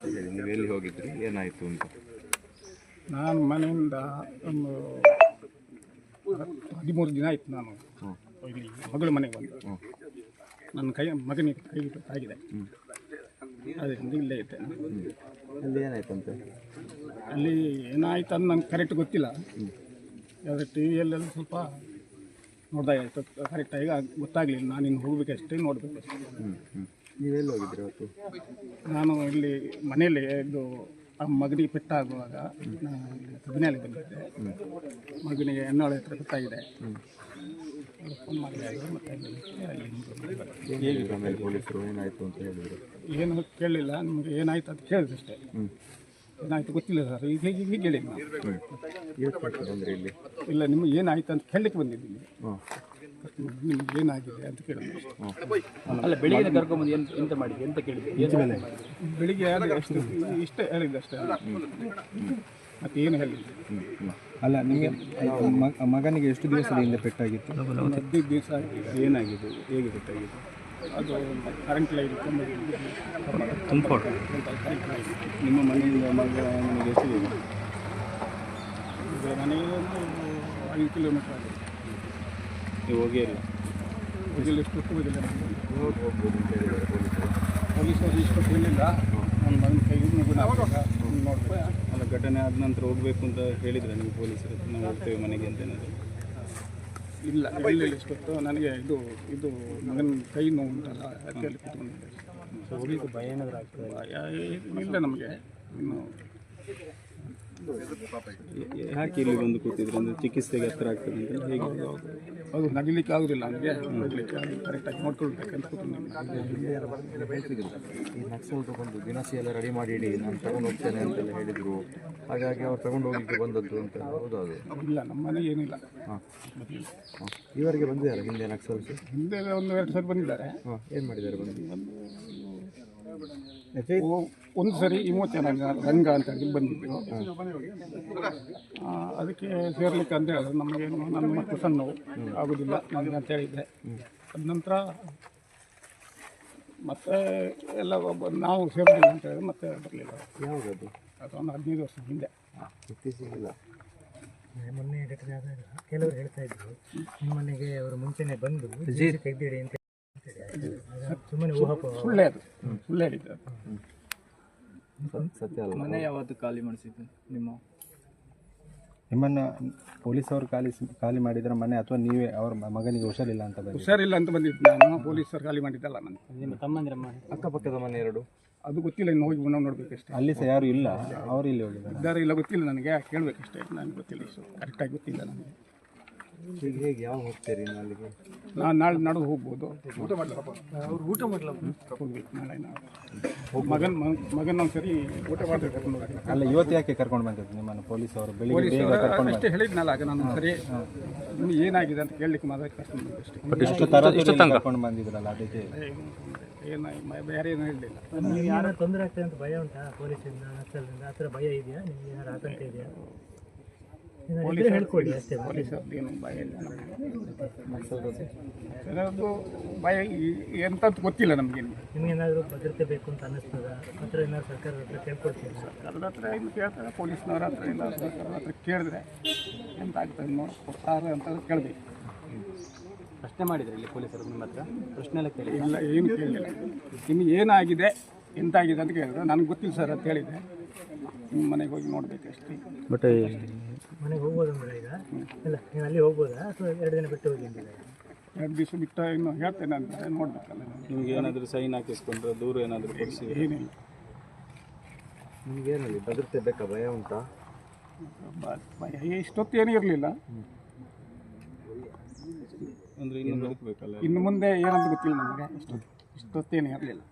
ನೀವು ಎಲ್ಲಿ ಹೋಗಿದ್ರಿ? ಏನಾಯಿತು ಅಂತ? ನಾನು ಮನೆಯಿಂದ ಒಂದು ಹದಿಮೂರು ದಿನ ಆಯಿತು ನಾನು. ಇಲ್ಲಿ ಮಗಳ ಮನೆಗೆ ಬಂದು. ನನ್ನ ಕೈ ಮಗನಿಗೆ ಕೈ ಆಗಿದೆ ಅದರಿಂದ ಇಲ್ಲೇ ಇದ್ದೆ ಅಲ್ಲಿ ಅಂತ ಅಲ್ಲಿ ಏನಾಯ್ತು ಅಂತ ನಂಗೆ ಕರೆಕ್ಟ್ ಗೊತ್ತಿಲ್ಲ. ಯಾವುದೇ ಟಿ ವಿಯಲ್ಲೆಲ್ಲ ಸ್ವಲ್ಪ ನೋಡ್ದಾಗ ಕರೆಕ್ಟಾಗಿ ಗೊತ್ತಾಗಲಿಲ್ಲ. ನಾನು ಇನ್ನು ಹೋಗಬೇಕಷ್ಟೇ ನೋಡಬೇಕಷ್ಟೇ ಹ್ಞೂ ಹ್ಞೂ ನೀವೆಲ್ಲಿ ಹೋಗಿದ್ರಿ ಅವತ್ತು? ನಾನು ಇಲ್ಲಿ ಮನೆಯಲ್ಲಿ ಇದು ಆ ಮಗನಿಗೆ ಪೆಟ್ಟಾಗುವಾಗ ನಾನು ಇಲ್ಲಿ ಕಬಿನಲ್ಲಿ ಬಂದಿದ್ದೆ. ಮಗನಿಗೆ ಎಣ್ಣೊಳೆ ಹತ್ರ ಗೊತ್ತಾಗಿದೆ ಫೋನ್ ಮಾಡಿದಾಗ ಮತ್ತೆ. ಹೇಗಿದ್ರು ಆಮೇಲೆ ಪೊಲೀಸರು? ಏನಾಯಿತು ಅಂತ ಹೇಳಿದ್ರು? ಏನು ಕೇಳಲಿಲ್ಲ ನಿಮಗೆ ಏನಾಯ್ತು ಅಂತ ಕೇಳಿದೆ ಅಷ್ಟೇ. ಏನಾಯ್ತು ಗೊತ್ತಿಲ್ಲ ಸರ್ ಈಗ ಹೀಗೆ ಹೀಗೆ ಹೇಳಿ ನಾನು ಇವತ್ತು ಇಲ್ಲಿ? ಇಲ್ಲ ನಿಮಗೆ ಏನಾಯ್ತು ಅಂತ ಕೇಳಲಿಕ್ಕೆ ಬಂದಿದ್ದೀನಿ. ನಿಮ್ಗೆ ಏನಾಗಿದೆ ಅಂತ ಕೇಳಿದ್ರು ಅಲ್ಲ ಬೆಳಿಗ್ಗೆ ಕರ್ಕೊಂಬಂದು ಎಂತ ಎಂತ ಮಾಡಿದ್ರಿ? ಎಂತ ಕೇಳಿದ್ರಿ? ಏನು ಬೆಳಿಗ್ಗೆ ಅದೇ ಅಷ್ಟು. ಇಷ್ಟೇ ಹೇಳಿದ್ದು ಅಷ್ಟೇ. ಮತ್ತೆ ಏನು ಹೇಳಿಲ್ಲ ಅಲ್ಲ ನಿಮಗೆ ಮಗನಿಗೆ ಎಷ್ಟು ದಿವಸದ ಹಿಂದೆ ಪೆಟ್ಟಾಗಿತ್ತು? ಒಂದು ಹದಿನೈದು ದಿವಸ ಆಗಿದೆ. ಏನಾಗಿದೆ? ಹೇಗೆ ಪೆಟ್ಟಾಗಿದೆ? ಅದು ಕರೆಂಟ್ ಲೈಟ್ ಲೈನ್ ನಿಮ್ಮ ಮನೆಯಿಂದ ಮಗ ಮನೆಗೆ ಎಷ್ಟು ಈಗ ಮನೆಗೆ ಒಂದು ಐದು ಕಿಲೋಮೀಟರ್ ಆಗಿದೆ. ನೀವು ಹೋಗಿ ಇಲ್ಲ. ಅಂತ ಪೊಲೀಸರು ಇಷ್ಟು ಹೇಳಿಲ್ಲ ನನ್ನ ಮಗನ ನೋಡ್ಬೇಕು. ಅಲ್ಲ ಘಟನೆ ಆದ ನಂತರ ಹೋಗಬೇಕು ಅಂತ ಹೇಳಿದ್ರೆ ನೀವು ಪೊಲೀಸರು? ನಾವು ಹೋಗ್ತೇವೆ ಮನೆಗೆ ಅಂತ ಏನಾದ್ರು? ಇಲ್ಲ ಇಲ್ಲ ಇಷ್ಟೊತ್ತು ನನಗೆ ಇದು ಇದು ಮಗನ ಕೈ ನೋವು ಉಂಟಲ್ಲ ಅದಕ್ಕೆ ಅಲ್ಲಿ ಕೂತ್ಕೊಂಡಿದ್ದೆ. ಹೋಗ್ಲಿಕ್ಕೆ ಭಯ ಏನಾದ್ರು ಆಗ್ತದೆ? ಭಯ ಇಲ್ಲ ನಮಗೆ. ಇನ್ನು ಯಾಕೆ ಇಲ್ಲಿ ಬಂದು ಕೂತಿದ್ರು? ಅಂದ್ರೆ ಚಿಕಿತ್ಸೆಗೆ ಹತ್ರ ಆಗ್ತದೆ ಅಂತ ಹೇಗೆ? ಅದು ನಗಲಿಕ್ಕೆ ಆಗುದಿಲ್ಲ ನನಗೆ ನಗಲಿಕ್ಕೆ ಕರೆಕ್ಟಾಗಿ ನೋಡ್ಕೊಳ್ಬೇಕಂತ ಈ ನಕ್ಸಲ್ದು ಬಂದು ದಿನಸಿ ಎಲ್ಲ ರೆಡಿ ಮಾಡಿ ಇಡಿ ನಾನು ತಗೊಂಡು ಹೋಗ್ತೇನೆ ಅಂತೆಲ್ಲ ಹೇಳಿದರು. ಹಾಗಾಗಿ ಅವ್ರು ತಗೊಂಡು ಹೋಗಿ ಬಂದದ್ದು ಅಂತ. ಹೌದು ಅದು ಇಲ್ಲ ನಮ್ಮ ಮನೆಗೆ ಏನಿಲ್ಲ. ಹಾಂ. ಹಾಂ. ಇವರಿಗೆ ಬಂದಿದ್ದಾರೆ ಹಿಂದೆ ನಕ್ಸಲ್ಸ್? ಹಿಂದೆ ಒಂದು ಎರಡು ಸಾವಿರ ಬಂದಿದ್ದಾರೆ. ಹಾಂ ಏನು ಮಾಡಿದ್ದಾರೆ ಬಂದು? ಒಂದು ಸರಿ ವಿಮೋಚನ ರಂಗ ಅಂತ ಹೇಳಿ ಬಂದಿದ್ದೆ. ಆ, ಅದಕ್ಕೆ ಸೇರ್ಲಿಕ್ಕೆ ಅಂತ ಹೇಳಿದ್ರು ನಮಗೇನು ನನ್ನ ಮಕ್ಕಳು ಸಣ್ಣವು ಆಗೋದಿಲ್ಲ ನನಗೆ ಅಂತ ಹೇಳಿದ್ದೆ. ಅದ ನಂತರ ಮತ್ತೆ ಎಲ್ಲ ಒಬ್ಬ- ನಾವು ಸೇರ್ಲಿಲ್ಲ ಅಂತ ಹೇಳಿದ್ರೆ ಮತ್ತೆ ಬರಲಿಲ್ಲ. ಯಾವುದದು? ಅದು ಒಂದು ಹದಿನೈದು ವರ್ಷ ಹಿಂದೆ. ಇತ್ತೀಚೆಗಿಲ್ಲ. ಮೊನ್ನೆ ಘಟನೆ ಆದಾಗ ಕೆಲವರು ಹೇಳ್ತಾ ಇದ್ರು ನಿಮ್ಮನೆಗೆ ಅವರು ಮುಂಚೆನೆ ಬಂದು ತೆಗ್ದಿಡಿ ಅಂತ ಸುಮ್ಮನೆ ಊಹಾಪೋಹ ಸುಳ್ಳೇ ಅದು ಸುಳ್ಳು ಹೇಳಿದ್ದು ಸತ್ಯ ಅಲ್ಲ. ಮನೆ ಯಾವತ್ತು ಖಾಲಿ ಮಾಡಿಸಿದ್ದು ನಿಮ್ಮ? ನಿಮ್ಮನ್ನು ಪೊಲೀಸವರು ಖಾಲಿ ಖಾಲಿ ಮಾಡಿದ್ರೆ ಮನೆ ಅಥವಾ ನೀವೇ ಅವ್ರ ಮಗನಿಗೆ ಹುಷಾರಿಲ್ಲ ಅಂತ ಹುಷಾರಿಲ್ಲ ಅಂತ ಬಂದಿದ್ದು ನಾನು. ಪೊಲೀಸರು ಖಾಲಿ ಮಾಡಿದ್ದಲ್ಲ ನಾನು. ನಿಮ್ಮ ತಮ್ಮಂದಿರ ಮನೆ. ಅಕ್ಕಪಕ್ಕದ ಮನೆ ಎರಡು. ಅದು ಗೊತ್ತಿಲ್ಲ ಇನ್ನು ಹೋಗಿ ನಾವು ನೋಡ್ಬೇಕಷ್ಟೇ. ಅಲ್ಲಿ ಸಹ ಯಾರು ಇಲ್ಲ? ಅವರು ಇಲ್ಲಿ ಹೋಗಿದ್ದಾರೆ. ಇದ್ದಾರೆ ಇಲ್ಲ ಗೊತ್ತಿಲ್ಲ ನನಗೆ. ಕೇಳಬೇಕಷ್ಟೇ. ನನಗೆ ಗೊತ್ತಿಲ್ಲ ಕರೆಕ್ಟಾಗಿ ಗೊತ್ತಿಲ್ಲ ನನಗೆ. ಈಗ ಹೇಗೆ ಯಾವಾಗ ಹೋಗ್ತೀರಿ ಅಲ್ಲಿಗೆ? ನಾನು ನಾಳೆ ನಡೆದು ಹೋಗ್ಬೋದು. ಊಟ ಅವ್ರು ಊಟ ಮಾಡಲ್ಲ ಹೋಗ್ಬೇಕು ನಾಳೆ ನಾವು ಮಗನ ಮಗನ ಒಂದ್ಸರಿ ಊಟ ಮಾಡಿದ್ರೆ ಕರ್ಕೊಂಡು. ಅಲ್ಲ ಇವತ್ತು ಯಾಕೆ ಕರ್ಕೊಂಡು ಬಂದಿದ್ದು ನಿಮ್ಮನ್ನು ಪೊಲೀಸ್ ಅವರು ಬೆಳಿಗ್ಗೆ ಪೊಲೀಸ್ ಬೇಗ ಕರ್ಕೊಂಡು ಅಷ್ಟೇ ಹೇಳಿದ್ನಲ್ಲ ಆಗ ನಾನು ಸರಿ ನಿಮ್ಗೆ ಏನಾಗಿದೆ ಅಂತ ಕೇಳಲಿಕ್ಕೆ ಮಾತ್ರ ಕರ್ಕೊಂಡು ಬಂದೆ ಅಷ್ಟೇ. ಕರ್ಕೊಂಡು ಬಂದಿದ್ರಲ್ಲ ಅದಕ್ಕೆ. ಏನು ಮ- ಬೇರೆ ಏನು ಹೇಳಲಿಲ್ಲ ನಿಮ್ಗೆ ಏನಾದ್ರು ತೊಂದರೆ ಆಗ್ತದೆ ಅಂತ ಭಯ ಉಂಟಾ? ಪೊಲೀಸಿಂದ ನಕ್ಸಲಿಂದ ಆ ಥರ ಭಯ ಇದೆಯಾ? ನಿಮ್ಗೆ ಏನಾದ್ರು ಆತಂಕ ಇದೆಯಾ? ಏನಾದ್ರು ಹೇಳ್ಕೊಳ್ಳಿ ಅಷ್ಟೇ ಭಯ ಇಲ್ಲ ನಮಗೆ. ಭಯ ಈ- ಎಂತಂತ ಗೊತ್ತಿಲ್ಲ ನಮಗೆ. ನಿಮ್ಗೆ ಏನಾದರೂ ಭದ್ರತೆ ಬೇಕು ಅಂತ ಅನ್ನಿಸ್ತದ? ಏನಾದ್ರು ಸರ್ಕಾರದ ಹತ್ರ ಕೇಳ್ಕೊಳ್ತೀವಿ ಸರ್ಕಾರದ ಹತ್ರ ಇನ್ನು ಕೇಳ್ತಾರೆ ಪೊಲೀಸ್ನವ್ರ ಹತ್ರ ಇಲ್ಲ ಸರ್ಕಾರದ ಹತ್ರ ಕೇಳಿದ್ರೆ ಎಂತ ಆಗ್ತದೆ ನೋಡಿ ಕೊಡ್ತಾರೆ ಅಂತ ಕೇಳಬೇಕು. ಪ್ರಶ್ನೆ ಮಾಡಿದ್ರೆ ಇಲ್ಲಿ ಪೊಲೀಸರು ನಿಮ್ಮ ಹತ್ರ? ಪ್ರಶ್ನೆ ಎಲ್ಲ ಕೇಳಿ ಇಲ್ಲ ಏನು ಕೇಳಿಲ್ಲ. ಇನ್ನು ಏನಾಗಿದೆ ಎಂತಾಗಿದೆ ಅಂತ ಕೇಳಿದ್ರೆ. ನನಗೆ ಗೊತ್ತಿಲ್ಲ ಸರ್ ಅಂತ ಹೇಳಿದೆ ನಿಮ್ಮ ಮನೆಗೆ ಹೋಗಿ ನೋಡಬೇಕಷ್ಟೇ ಬಟ್ ಮನೆಗೆ ಹೋಗ್ಬೋದಂದ್ರೆ ಈಗ? ಇಲ್ಲ ನೀವು ಅಲ್ಲಿ ಹೋಗ್ಬೋದಾ? ಅಥವಾ ಎರಡು ದಿನ ಬಿಟ್ಟು ಹೋಗಿ ಎರಡು ದಿವಸ ಬಿಟ್ಟು ಇನ್ನು ಹೇಳ್ತೇನೆ ಅಂತ ನೋಡ್ಬೇಕಲ್ಲ. ನಿಮ್ಗೆ ಏನಾದರೂ ಸೈನ್ ಹಾಕಿಸ್ಕೊಂಡ್ರೆ ದೂರ ಏನಾದರೂ ಕೊಡಿಸಿ ಏನಿಲ್ಲ. ನಿಮಗೇನಲ್ಲಿ ಭದ್ರತೆ ಬೇಕಾ ಭಯ ಉಂಟಾ? ಬ- ಭಯ ಇಷ್ಟೊತ್ತು ಏನೂ ಇರಲಿಲ್ಲ. ಅಂದ್ರೆ ಇನ್ನು ಬದುಕಬೇಕಲ್ಲ? ಇನ್ನು ಮುಂದೆ ಏನಂತ ಗೊತ್ತಿಲ್ಲ ನನಗೆ ಇಷ್ಟೊತ್ತು ಇಷ್ಟೊತ್ತೇನು ಇರಲಿಲ್ಲ.